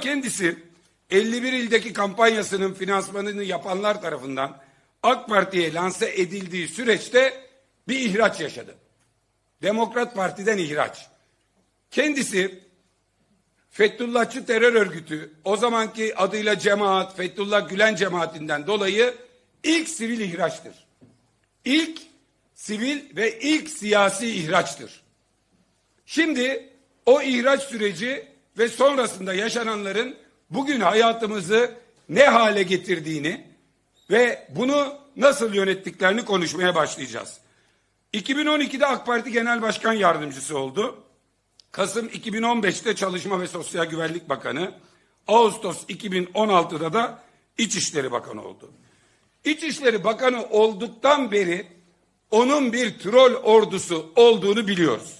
Kendisi 51 ildeki kampanyasının finansmanını yapanlar tarafından AK Parti'ye lanse edildiği süreçte bir ihraç yaşadı. Demokrat Parti'den ihraç. Kendisi Fethullahçı terör örgütü o zamanki adıyla cemaat Fethullah Gülen cemaatinden dolayı ilk sivil ihraçtır. İlk sivil ve ilk siyasi ihraçtır. Şimdi o ihraç süreci ve sonrasında yaşananların bugün hayatımızı ne hale getirdiğini ve bunu nasıl yönettiklerini konuşmaya başlayacağız. 2012'de AK Parti Genel Başkan Yardımcısı oldu. Kasım 2015'te Çalışma ve Sosyal Güvenlik Bakanı, Ağustos 2016'da da İçişleri Bakanı oldu. İçişleri Bakanı olduktan beri onun bir troll ordusu olduğunu biliyoruz.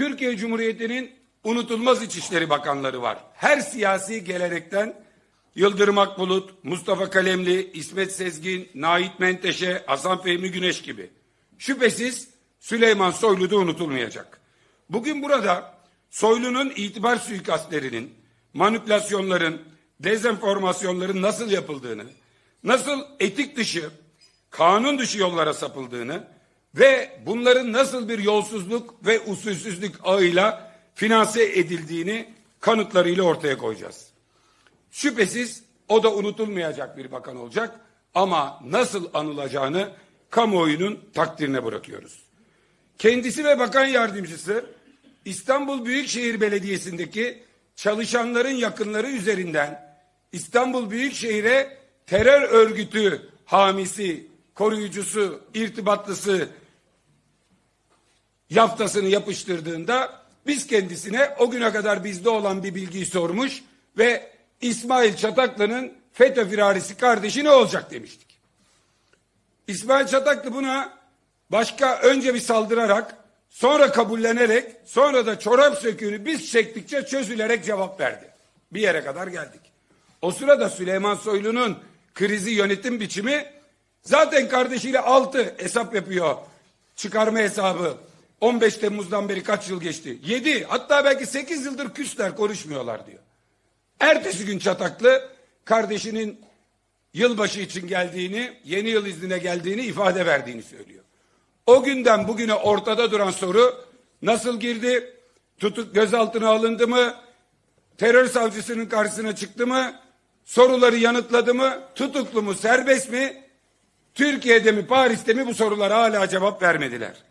Türkiye Cumhuriyeti'nin unutulmaz İçişleri Bakanları var. Her siyasi gelenekten Yıldırım Akbulut, Mustafa Kalemli, İsmet Sezgin, Nait Menteşe, Hasan Fehmi Güneş gibi. Şüphesiz Süleyman Soylu da unutulmayacak. Bugün burada Soylu'nun itibar suikastlerinin, manipülasyonların, dezenformasyonların nasıl yapıldığını, nasıl etik dışı, kanun dışı yollara sapıldığını ve bunların nasıl bir yolsuzluk ve usulsüzlük ağıyla finanse edildiğini kanıtlarıyla ortaya koyacağız. Şüphesiz o da unutulmayacak bir bakan olacak ama nasıl anılacağını kamuoyunun takdirine bırakıyoruz. Kendisi ve bakan yardımcısı İstanbul Büyükşehir Belediyesi'ndeki çalışanların yakınları üzerinden İstanbul Büyükşehir'e terör örgütü hamisi, koruyucusu, irtibatlısı yaftasını yapıştırdığında biz kendisine o güne kadar bizde olan bir bilgiyi sormuş ve İsmail Çataklı'nın FETÖ firarisi kardeşi ne olacak demiştik. İsmail Çataklı buna başka önce bir saldırarak sonra kabullenerek sonra da çorap söküğünü biz çektikçe çözülerek cevap verdi. Bir yere kadar geldik. O sırada Süleyman Soylu'nun krizi yönetim biçimi zaten kardeşiyle altı hesap yapıyor. Çıkarma hesabı. 15 Temmuz'dan beri kaç yıl geçti? 7 hatta belki 8 yıldır küsler konuşmuyorlar diyor. Ertesi gün Çataklı kardeşinin yılbaşı için geldiğini, yeni yıl iznine geldiğini ifade verdiğini söylüyor. O günden bugüne ortada duran soru nasıl girdi? Tutuk gözaltına alındı mı? Terör savcısının karşısına çıktı mı? Soruları yanıtladı mı? Tutuklu mu? Serbest mi? Türkiye'de mi? Paris'te mi? Bu sorulara hala cevap vermediler.